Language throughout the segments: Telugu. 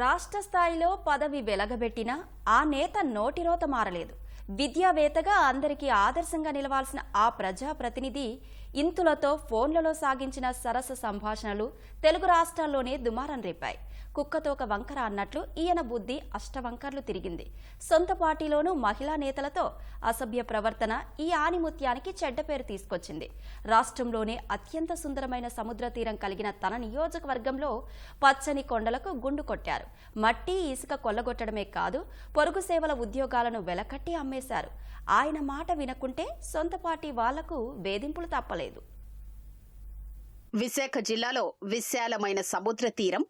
రాష్ట్ర స్థాయిలో పదవి వెలగబెట్టినా ఆ నేత నోటిరోత మారలేదు. విద్యావేత్తగా అందరికీ ఆదర్శంగా నిలవాల్సిన ఆ ప్రజాప్రతినిధి ఇంతులతో ఫోన్లలో సాగించిన సరస సంభాషణలు తెలుగు రాష్ట్రాల్లోనే దుమారం రేపాయి. కుక్కతోక వంకర అన్నట్లు ఈయన బుద్ధి అష్టవంకర్లు తిరిగింది. సొంత పార్టీలోనూ మహిళా నేతలతో అసభ్య ప్రవర్తన ఈ ఆనిముత్యానికి చెడ్డ పేరు తీసుకొచ్చింది. రాష్ట్రంలోనే అత్యంత సుందరమైన సముద్ర తీరం కలిగిన తన నియోజకవర్గంలో పచ్చని కొండలకు గుండు కొట్టారు. మట్టి ఇసుక కొల్లగొట్టడమే కాదు పొరుగు సేవల ఉద్యోగాలను వెలకట్టి అమ్మేశారు. ఆయన మాట వినకుంటే సొంత పార్టీ వాళ్ళకు వేధింపులు తప్పలేదు. విశాఖ జిల్లాలో విశాలమైన సముద్ర తీరం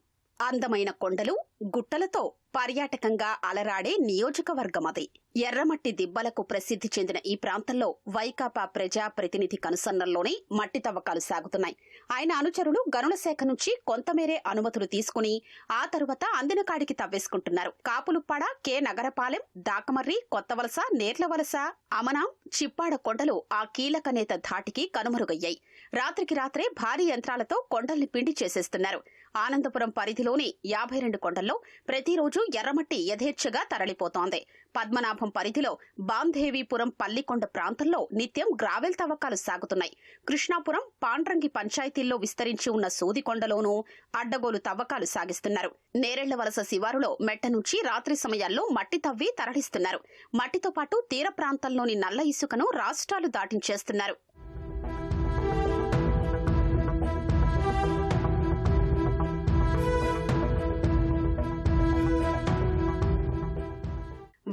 అందమైన కొండలు గుట్టలతో పర్యాటకంగా అలరాడే నియోజకవర్గమది ఎర్రమట్టి దిబ్బలకు ప్రసిద్ధి చెందిన ఈ ప్రాంతంలో వైకాపా ప్రజా ప్రతినిధి కనుసన్నల్లోనే మట్టి తవ్వకాలు సాగుతున్నాయి. ఆయన అనుచరులు గనుల శాఖ నుంచి కొంతమేరే అనుమతులు తీసుకుని ఆ తరువాత అందిన కాడికి తవ్వేసుకుంటున్నారు. కాపులుప్పాడ కె. నగరపాలెం దాకమర్రి కొత్తవలస నేర్లవలస అమనాం చిప్పాడ కొండలు ఆ కీలక నేత ధాటికి కనుమరుగయ్యాయి. రాత్రికి రాత్రే భారీ యంత్రాలతో కొండల్ని పిండి చేసేస్తున్నారు. ఆనందపురం పరిధిలోని యాభై రెండు కొండల్లో ప్రతిరోజు ఎర్రమట్టి యథేచ్ఛగా తరలిపోతోంది. పద్మనాభం పరిధిలో బాంధేవీపురం పల్లికొండ ప్రాంతంలో నిత్యం గ్రావెల్ తవ్వకాలు సాగుతున్నాయి. కృష్ణాపురం పాండ్రంగి పంచాయతీల్లో విస్తరించి ఉన్న సూదికొండలోనూ అడ్డగోలు తవ్వకాలు సాగిస్తున్నారు. నేరెళ్ళ వలస శివారులో మెట్ట నుంచి రాత్రి సమయాల్లో మట్టి తవ్వి తరలిస్తున్నారు. మట్టితో పాటు తీర ప్రాంతంలోని నల్ల ఇసుకను రాష్ట్రాలు దాటించేస్తున్నారు.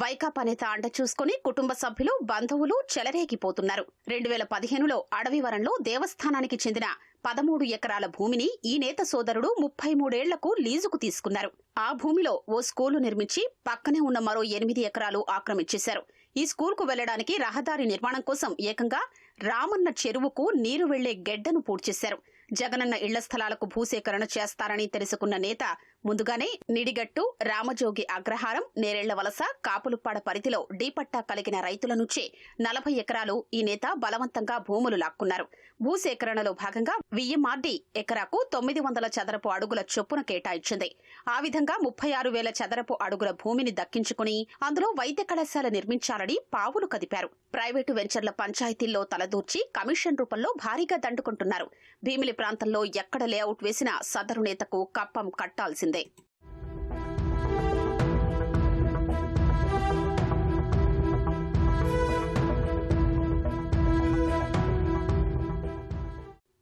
వైకాపా నేత అండ చూసుకుని కుటుంబ సభ్యులు బంధువులు చెలరేగిపోతున్నారు. రెండు వేల పదిహేనులో అడవివరంలో దేవస్థానానికి చెందిన పదమూడు ఎకరాల భూమిని ఈ నేత సోదరుడు ముప్పై మూడేళ్ళకు లీజుకు తీసుకున్నారు. ఆ భూమిలో ఓ స్కూలు నిర్మించి పక్కనే ఉన్న మరో ఎనిమిది ఎకరాలు ఆక్రమించేశారు. ఈ స్కూల్కు వెళ్ళడానికి రహదారి నిర్మాణం కోసం ఏకంగా రామన్న చెరువుకు నీరు వెళ్ళే గెడ్డను పూడ్చేశారు. జగనన్న ఇళ్ళ స్థలాలకు భూసేకరణ చేస్తారని తెలుసుకున్న నేత ముందుగానే నిడిగట్టు రామజోగి అగ్రహారం నేరేళ్ళ వలస కాపులుప్పాడ పరిధిలో డీపట్టా కలిగిన రైతుల నుంచి నలభై ఎకరాలు ఈ నేత బలవంతంగా భూములు లాక్కున్నారు. భూసేకరణలో భాగంగా విఎంఆర్డీ ఎకరాకు తొమ్మిది వందల చదరపు అడుగుల చొప్పున కేటాయించింది. ఆ విధంగా ముప్పై ఆరు వేల చదరపు అడుగుల భూమిని దక్కించుకుని అందులో వైద్య కళాశాల నిర్మించాలని పావులు కదిపారు. ప్రైవేటు వెంచర్ల పంచాయతీల్లో తలదూర్చి కమిషన్ రూపంలో భారీగా దండుకుంటున్నారు. భీమిలి ప్రాంతంలో ఎక్కడ లేఅవుట్ వేసినా సదరు నేతకు కప్పం కట్టాల్సింది. వచ్చింది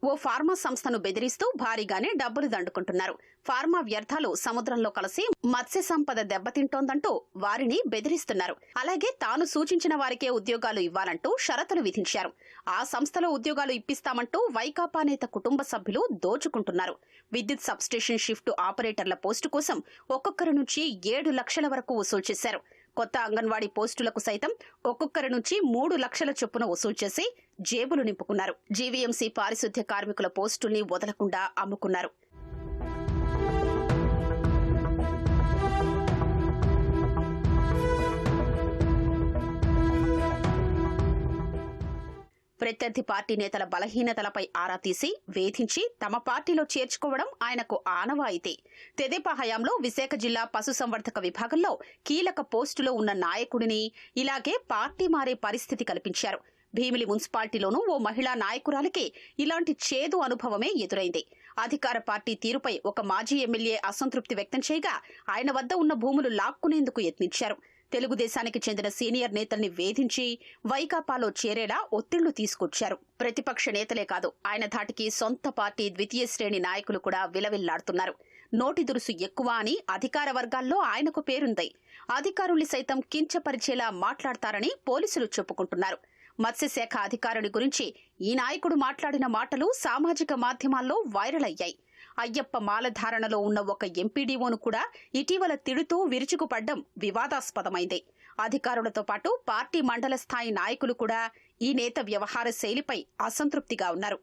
ఓ ఫార్మా సంస్థను బెదిరిస్తూ భారీగానే డబ్బులు దండుకుంటున్నారు. ఫార్మా వ్యర్థాలు సముద్రంలో కలిసి మత్స్య సంపద దెబ్బతింటోందంటూ వారిని బెదిరిస్తున్నారు. అలాగే తాను సూచించిన వారికే ఉద్యోగాలు ఇవ్వాలంటూ షరతులు విధించారు. ఆ సంస్థలో ఉద్యోగాలు ఇప్పిస్తామంటూ వైకాపా నేత కుటుంబ సభ్యులు దోచుకుంటున్నారు. విద్యుత్ సబ్స్టేషన్ షిఫ్ట్ ఆపరేటర్ల పోస్టు కోసం ఒక్కొక్కరి నుంచి ఏడు లక్షల వరకు వసూలు చేశారు. కొత్త అంగన్వాడీ పోస్టులకు సైతం ఒక్కొక్కరి నుంచి మూడు లక్షల చొప్పున వసూలు చేసి జేబులు నింపుకున్నారు. జీవీఎంసీ పారిశుద్ధ్య కార్మికుల పోస్టుల్ని వదలకుండా అమ్ముకున్నారు. ప్రత్యర్థి పార్టీ నేతల బలహీనతలపై ఆరా తీసి వేధించి తమ పార్టీలో చేర్చుకోవడం ఆయనకు ఆనవాయితీ తెదేపా హయాంలో విశాఖ జిల్లా పశుసంవర్ధక విభాగంలో కీలక పోస్టులో ఉన్న నాయకుడిని ఇలాగే పార్టీ మారే పరిస్థితి కల్పించారు. భీమిలి మున్సిపాలిటీలోనూ ఓ మహిళా నాయకురాలికి ఇలాంటి చేదు అనుభవమే ఎదురైంది. అధికార పార్టీ తీరుపై ఒక మాజీ ఎమ్మెల్యే అసంతృప్తి వ్యక్తం చేయగా ఆయన వద్ద ఉన్న భూములు లాక్కునేందుకు యత్నించారు. తెలుగుదేశానికి చెందిన సీనియర్ నేతల్ని వేధించి వైకాపాలో చేరేలా ఒత్తిళ్ళు తీసుకొచ్చారు. ప్రతిపక్ష నేతలే కాదు ఆయన ధాటికి సొంత పార్టీ ద్వితీయ శ్రేణి నాయకులు కూడా విలవిల్లాడుతున్నారు. నోటి దురుసు ఎక్కువ అని అధికార వర్గాల్లో ఆయనకు పేరుంది. అధికారుల్ని సైతం కించపరిచేలా మాట్లాడతారని పోలీసులు చెప్పుకుంటున్నారు. మత్స్యశాఖ అధికారుని గురించి ఈ నాయకుడు మాట్లాడిన మాటలు సామాజిక మాధ్యమాల్లో వైరల్ అయ్యాయి. అయ్యప్ప మాలధారణలో ఉన్న ఒక ఎంపీడీఓను కూడా ఇటీవల తిడుతూ విరుచుకుపడ్డం వివాదాస్పదమైంది. అధికారులతో పాటు పార్టీ మండల స్థాయి నాయకులు కూడా ఈ నేత వ్యవహార శైలిపై అసంతృప్తిగా ఉన్నారు.